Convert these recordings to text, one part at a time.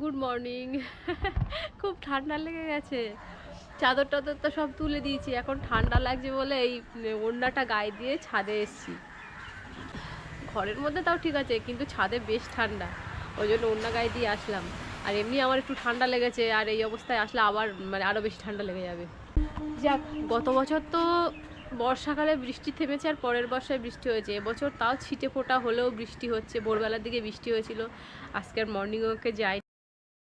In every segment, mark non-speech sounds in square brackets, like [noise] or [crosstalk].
Good morning [laughs] খুব ঠান্ডা লেগে গেছে। চাদর টাদর তো সব তুলে দিয়েছি। এখন ঠান্ডা লাগছে বলে এই ওড়নাটা গায়ে দিয়ে ছাদে এসেছি। ঘরের মধ্যে তাও ঠিক আছে, কিন্তু ছাদে বেশ ঠান্ডা। ওই জন্য ওড়না গায়ে দিয়ে আসলাম। আর এমনি আমার একটু ঠান্ডা লেগেছে, আর এই অবস্থায় আসলে আবার মানে আরও বেশি ঠান্ডা লেগে যাবে। যাক, গত বছর তো বর্ষাকালে বৃষ্টি থেমেছে আর পরের বর্ষায় বৃষ্টি হয়েছে। এবছর তাও ছিটে ফোটা হলেও বৃষ্টি হচ্ছে, ভোরবেলার দিকে বৃষ্টি হয়েছিল। আজকের মর্নিং ওয়াকে যাই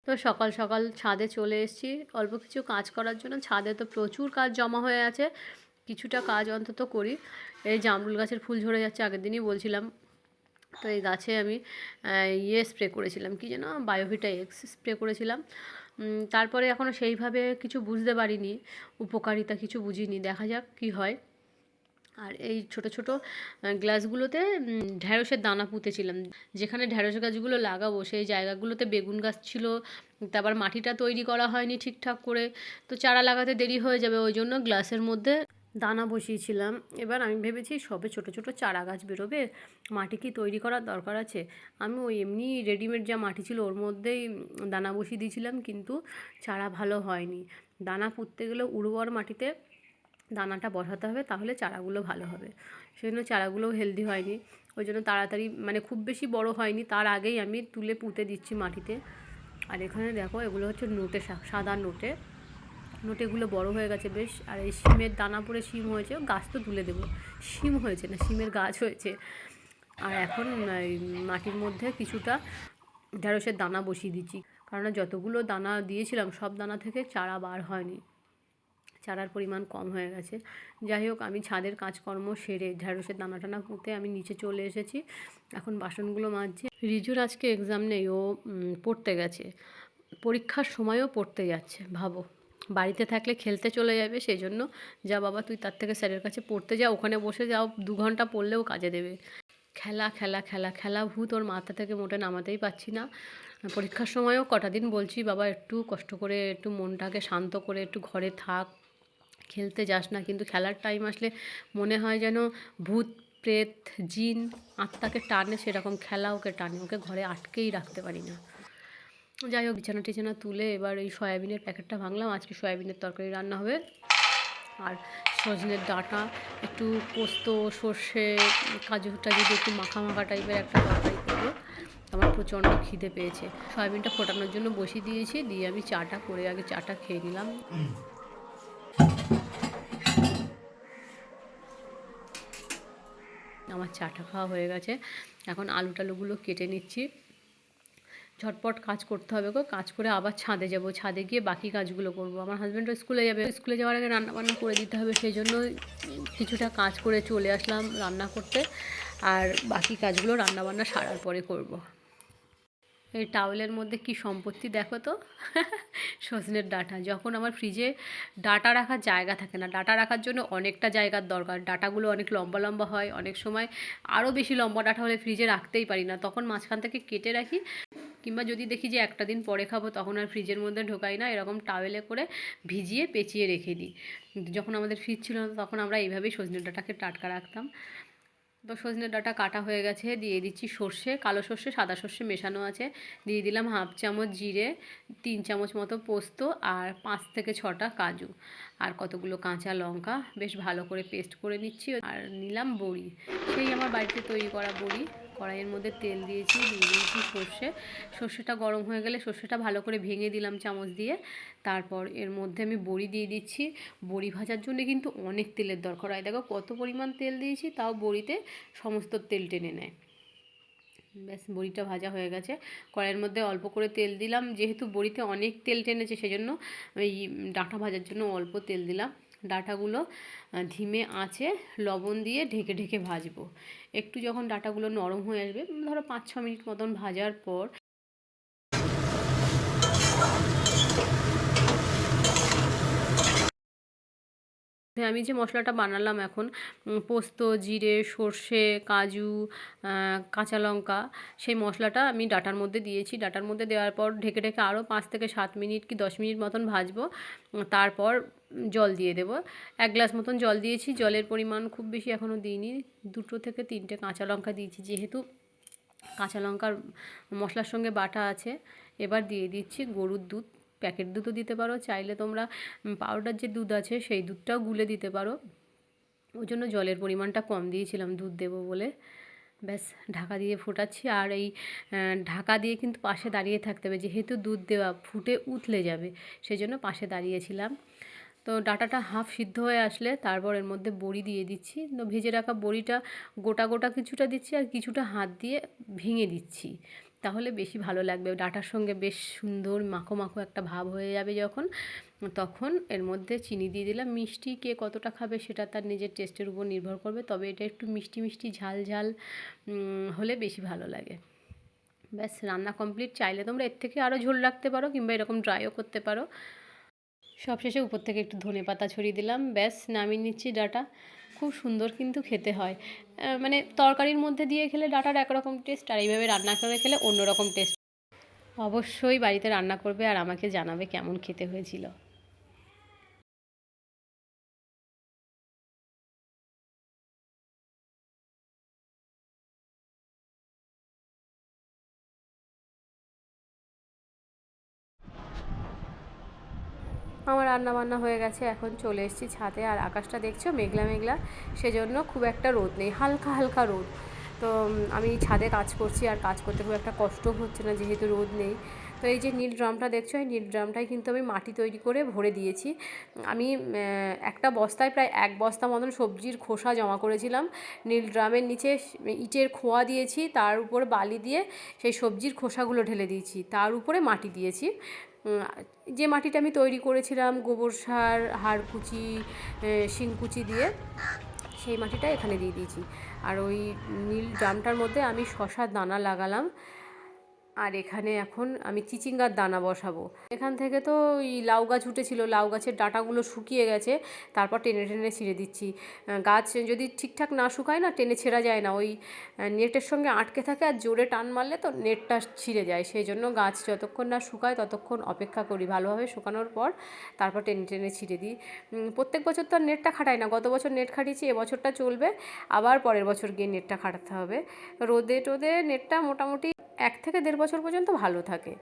তো সকাল সকাল ছাদে চলে এসেছি। অল্প কিছু কাজ করার জন্য ছাদে তো প্রচুর কাজ জমা হয়ে আছে। কিছুটা কাজ অন্তত করি। এই জামরুল গাছের ফুল ঝরে যাচ্ছে, আগের দিনই বলছিলাম। তো এই গাছে আমি ইয়ে স্প্রে করেছিলাম। কি যেন? বায়োভিটা এক্স স্প্রে করেছিলাম। তারপরে এখনও সেইভাবে কিছু বুঝতে পারিনি। উপকারিতা কিছু বুঝিনি। দেখা যাক কি হয়। আর এই ছোট ছোট গ্লাসগুলোতে ঢ্যাঁড়সের দানা পুঁতেছিলাম। যেখানে ঢ্যাঁড়স গাছগুলো লাগাবো, সেই জায়গাগুলোতে বেগুন গাছ ছিল, তারপর মাটিটা তৈরি করা হয়নি ঠিকঠাক করে। তো চারা লাগাতে দেরি হয়ে যাবে, ওই জন্য গ্লাসের মধ্যে দানা বসিয়েছিলাম। এবার আমি ভেবেছি, সবে ছোট ছোট চারা গাছ বেরোবে, মাটি কি তৈরি করার দরকার আছে? আমি ওই এমনি রেডিমেড যা মাটি ছিল, ওর মধ্যেই, দানা বসিয়ে দিয়েছিলাম, কিন্তু চারা ভালো হয়নি। দানা পুঁততে গেলে উর্বর মাটিতে দানাটা বসাতে হবে, তাহলে চারাগুলো ভালো হবে। সেই জন্য চারাগুলোও হেলদি হয়নি। ওই জন্য তাড়াতাড়ি মানে খুব বেশি বড় হয়নি, তার আগেই আমি তুলে পুঁতে দিচ্ছি মাটিতে। আর এখানে দেখো, এগুলো হচ্ছে নোটে শাক, সাদা নোটে। নোটেগুলো বড় হয়ে গেছে বেশ, আর এই শিমের দানা পড়ে শিম হয়েছে গাছ তো তুলে দেবো। শিম হয়েছে না, শিমের গাছ হয়েছে। আর এখন মাটির মধ্যে কিছুটা ঢেঁড়সের দানা বসিয়ে দিচ্ছি। কারণ যতগুলো দানা দিয়েছিলাম, সব দানা থেকে চারা বার হয়নি। চারার পরিমাণ কম হয়ে গেছে। যাই হোক, আমি ছাদের কাজকর্ম সেরে ঢ্যাঁড়সের দানা টানা পুঁতে আমি নিচে চলে এসেছি। এখন বাসনগুলো মাজছি। রিজুর আজকে এক্সাম নেই, ও পড়তে গেছে। পরীক্ষার সময়ও পড়তে যাচ্ছে, ভাবো। বাড়িতে থাকলে খেলতে চলে যাবে, সেই জন্য, যা বাবা, তুই তার থেকে স্যারের কাছে পড়তে যা, ওখানে বসে যাও, দু ঘণ্টা পড়লেও কাজে দেবে। খেলা খেলা খেলা খেলা, ভূত, ওর মাথা থেকে মোটে নামাতেই পারছি না। পরীক্ষার সময়ও কটা দিন বলছি, বাবা, একটু কষ্ট করে, একটু মনটাকে শান্ত করে, একটু ঘরে থাক। খেলতে যাস না। কিন্তু খেলার টাইম আসলে মনে হয় যেন ভূত, প্রেত, জিন আত্মাকে টানে সেরকম, খেলা ওকে টানে। ওকে ঘরে আটকেই রাখতে পারি না। যাই হোক, বিছানা টিছানা তুলে এবার এই সয়াবিনের প্যাকেটটা ভাঙলাম। আজকে সয়াবিনের তরকারি রান্না হবে। আর সজনের ডাঁটা, একটু পোস্ত, সর্ষে, কাজু টাজু দিয়ে একটু মাখা মাখা টাইপের একটা তরকারি করব। আমার প্রচণ্ড খিদে পেয়েছে। সয়াবিনটা ফোটানোর জন্য বসিয়ে দিয়েছি। দিয়ে আমি চাটা করে আগে চাটা খেয়ে নিলাম। আমার চাটা খাওয়া হয়ে গেছে। এখন আলু টালুগুলো কেটে নিচ্ছি। ঝটপট কাজ করতে হবে গো। কাজ করে আবার ছাদে যাব। ছাদে গিয়ে বাকি কাজগুলো করব। আমার হাজব্যান্ডও স্কুলে যাবে। স্কুলে যাওয়ার আগে রান্নাবান্না করে দিতে হবে সেই জন্য কিছুটা কাজ করে চলে আসলাম রান্না করতে। আর বাকি কাজগুলো রান্না বান্না সারার পরে করব। এই টাওয়েলের মধ্যে কি সম্পত্তি দেখো তো? [laughs] সজনের ডাটা। যখন আমার ফ্রিজে ডাটা রাখার জায়গা থাকে না, ডাটা রাখার জন্য অনেকটা জায়গার দরকার। ডাটাগুলো অনেক লম্বা লম্বা হয়, অনেক সময় আরও বেশি লম্বা ডাটা হলে ফ্রিজে রাখতেই পারি না। তখন মাঝখান থেকে কেটে রাখি, কিংবা যদি দেখি যে একটা দিন পরে খাব, তখন আর ফ্রিজের মধ্যে ঢোকাই না। এরকম টাওয়েলে করে ভিজিয়ে পেঁচিয়ে রেখে দিই। যখন আমাদের ফ্রিজ ছিল না, তখন আমরা এইভাবেই সজনে ডাটাকে টাটকা রাখতাম। তো সজনে ডাঁটা কাটা হয়ে গেছে, দিয়ে দিচ্ছি সর্ষে, কালো সর্ষে, সাদা সর্ষে মেশানো আছে। দিয়ে দিলাম হাফ চামচ জিরে, তিন চামচ মতো পোস্ত আর পাঁচ থেকে ছটা কাজু আর কতগুলো কাঁচা লঙ্কা। বেশ ভালো করে পেস্ট করে নিচ্ছি। আর নিলাম বড়ি, সেই আমার বাড়িতে তৈরি করা বড়ি। কড়াইয়ের মধ্যে তেল দিয়েছি, দিয়ে দিয়েছি সর্ষে। সর্ষেটা গরম হয়ে গেলে সর্ষেটা ভালো করে ভেঙে দিলাম চামচ দিয়ে। তারপর এর মধ্যে আমি বড়ি দিয়ে দিচ্ছি। বড়ি ভাজার জন্য কিন্তু অনেক তেলের দরকার হয়। দেখো কত পরিমাণ তেল দিয়েছি, তাও বড়িতে সমস্ত তেল টেনে নেয়। ব্যাস, বড়িটা ভাজা হয়ে গেছে। কড়াইয়ের মধ্যে অল্প করে তেল দিলাম। যেহেতু বড়িতে অনেক তেল টেনেছে, সেজন্য ওই ডাঁটা ভাজার জন্য অল্প তেল দিলাম। ডাঁটাগুলো ধিমে আঁচে লবণ দিয়ে ঢেকে ঢেকে ভাজবো। একটু যখন ডাঁটাগুলো নরম হয়ে আসবে, ধরো পাঁচ ছ মিনিট মতন ভাজার পর আমি যে মশলাটা বানালাম এখন পোস্ত, জিরে, সর্ষে, কাজু কাঁচা লঙ্কা, সেই মশলাটা আমি ডাটার মধ্যে দিয়েছি। ডাটার মধ্যে দেওয়ার পর ঢেকে ঢেকে আরও পাঁচ থেকে সাত মিনিট কি দশ মিনিট মতন ভাজবো। তারপর জল দিয়ে দেব। এক গ্লাস মতন জল দিয়েছি। জলের পরিমাণ খুব বেশি এখনও দিইনি। দুটো থেকে তিনটে কাঁচা লঙ্কা দিয়েছি। যেহেতু কাঁচা লঙ্কার মশলার সঙ্গে বাটা আছে, এবার দিয়ে দিচ্ছি গরুর দুধ। প্যাকেট দুধও দিতে পারো। চাইলে তোমরা পাউডার যে দুধ আছে সেই দুধটাও গুলে দিতে পারো। ওই জন্য জলের পরিমাণটা কম দিয়েছিলাম দুধ দেবো বলে। ব্যাস, ঢাকা দিয়ে ফোটাচ্ছি। আর এই ঢাকা দিয়ে কিন্তু পাশে দাঁড়িয়ে থাকতে হবে। যেহেতু দুধ দেওয়া ফুটে উতলে যাবে সেই জন্য পাশে দাঁড়িয়েছিলাম। তো ডাটাটা হাফ সিদ্ধ হয়ে আসলে তারপর এর মধ্যে বড়ি দিয়ে দিচ্ছি। তো ভেজে রাখা বড়িটা গোটা গোটা কিছুটা দিচ্ছি আর কিছুটা হাত দিয়ে ভেঙে দিচ্ছি। তাহলে বেশি ভালো লাগবে। ডাটার সঙ্গে বেশ সুন্দর মাখো মাখো একটা ভাব হয়ে যাবে যখন। তখন এর মধ্যে চিনি দিয়ে দিলাম। মিষ্টি কে কতটা খাবে সেটা তার নিজের টেস্টের উপর নির্ভর করবে। তবে এটা একটু মিষ্টি মিষ্টি ঝাল ঝাল হলে বেশি ভালো লাগে। ব্যাস, রান্না কমপ্লিট। চাইলে তোমরা এর থেকে আরও ঝোল রাখতে পারো কিংবা এরকম ড্রাইও করতে পারো। সবশেষে উপর থেকে একটু ধনে পাতা ছড়িয়ে দিলাম। ব্যাস, নামিয়ে নিচ্ছি ডাটা। খুব সুন্দর কিন্তু খেতে হয়। মানে তরকারির মধ্যে দিয়ে খেলে ডাটার একরকম টেস্ট আর এইভাবে রান্না করে খেলে অন্যরকম টেস্ট অবশ্যই বাড়িতে রান্না করবে আর আমাকে জানাবে কেমন খেতে হয়েছিল। আমার রান্না বান্না হয়ে গেছে, এখন চলে এসেছি ছাদে। আর আকাশটা দেখছ? মেঘলা মেঘলা। সেজন্য খুব একটা রোদ নেই, হালকা হালকা রোদ। তো আমি ছাদে কাজ করছি, আর কাজ করতে খুব একটা কষ্ট হচ্ছে না, যেহেতু রোদ নেই। তো এই যে নীল ড্রামটা দেখছ? এই নীল ড্রামটায় কিন্তু আমি মাটি তৈরি করে ভরে দিয়েছি। আমি একটা বস্তায় প্রায় এক বস্তা মতন সবজির খোসা জমা করেছিলাম। নীল ড্রামের নিচে ইটের খোয়া দিয়েছি, তার উপর বালি দিয়ে সেই সবজির খোসাগুলো ঢেলে দিয়েছি, তার উপরে মাটি দিয়েছি। যে মাটিটা আমি তৈরি করেছিলাম, গোবর সার, হাড়কুচি শিংকুচি দিয়ে, সেই মাটিটা এখানে দিয়ে দিয়েছি। আর ওই নীল ড্রামটার মধ্যে আমি শশার দানা লাগালাম। আর এখানে এখন আমি চিচিঙ্গার দানা বসাবো। এখান থেকে তো ওই লাউ গাছ উঠেছিল, লাউ গাছের ডাঁটাগুলো শুকিয়ে গেছে, তারপর টেনে টেনে ছিঁড়ে দিচ্ছি। গাছ যদি ঠিকঠাক না শুকায় না, টেনে ছেঁড়া যায় না। ওই নেটের সঙ্গে আটকে থাকে আর জোরে টান মারলে তো নেটটা ছিঁড়ে যায়। সেই জন্য গাছ যতক্ষণ না শুকায় ততক্ষণ অপেক্ষা করি ভালোভাবে শুকানোর পর তারপর টেনে টেনে ছিঁড়ে দিই। প্রত্যেক বছর তো আর নেটটা খাটাই না। গত বছর নেট খাটিয়েছি, এবছরটা চলবে। আবার পরের বছর গিয়ে নেটটা খাটাতে হবে। রোদে টোদে নেটটা মোটামুটি এক থেকে দেড় বছর পর্যন্ত ভালো থাকে।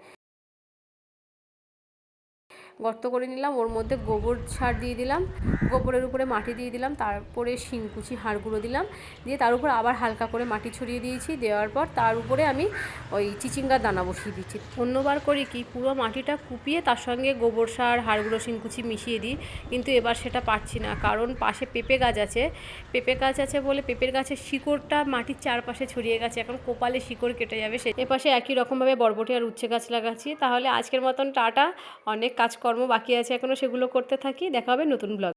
গর্ত করে নিলাম, ওর মধ্যে গোবর সার দিয়ে দিলাম, গোবরের উপরে মাটি দিয়ে দিলাম, তারপরে শিংকুচি হাড় গুঁড়ো দিলাম, দিয়ে তার উপর আবার হালকা করে মাটি ছড়িয়ে দিয়েছি, দেওয়ার পর তার উপরে আমি ওই চিচিঙ্গার দানা বসিয়ে দিচ্ছি অন্যবার করি কি, পুরো মাটিটা কুপিয়ে তার সঙ্গে গোবর সার, হাড় গুঁড়ো, শিংকুচি মিশিয়ে দিই, কিন্তু এবার সেটা পারছি না, কারণ পাশে পেঁপে গাছ আছে, পেঁপে গাছ আছে বলে পেঁপের গাছের শিকড়টা মাটির চারপাশে ছড়িয়ে গেছে, এখন কোপালে শিকড় কেটে যাবে, সে এপাশে একই রকমভাবে বরবটি আর উচ্ছে গাছ লাগাচ্ছি, তাহলে আজকের মতন টাটা, অনেক কাজকর্ম বাকি আছে এখনও সেগুলো করতে থাকি। দেখা হবে নতুন ব্লগ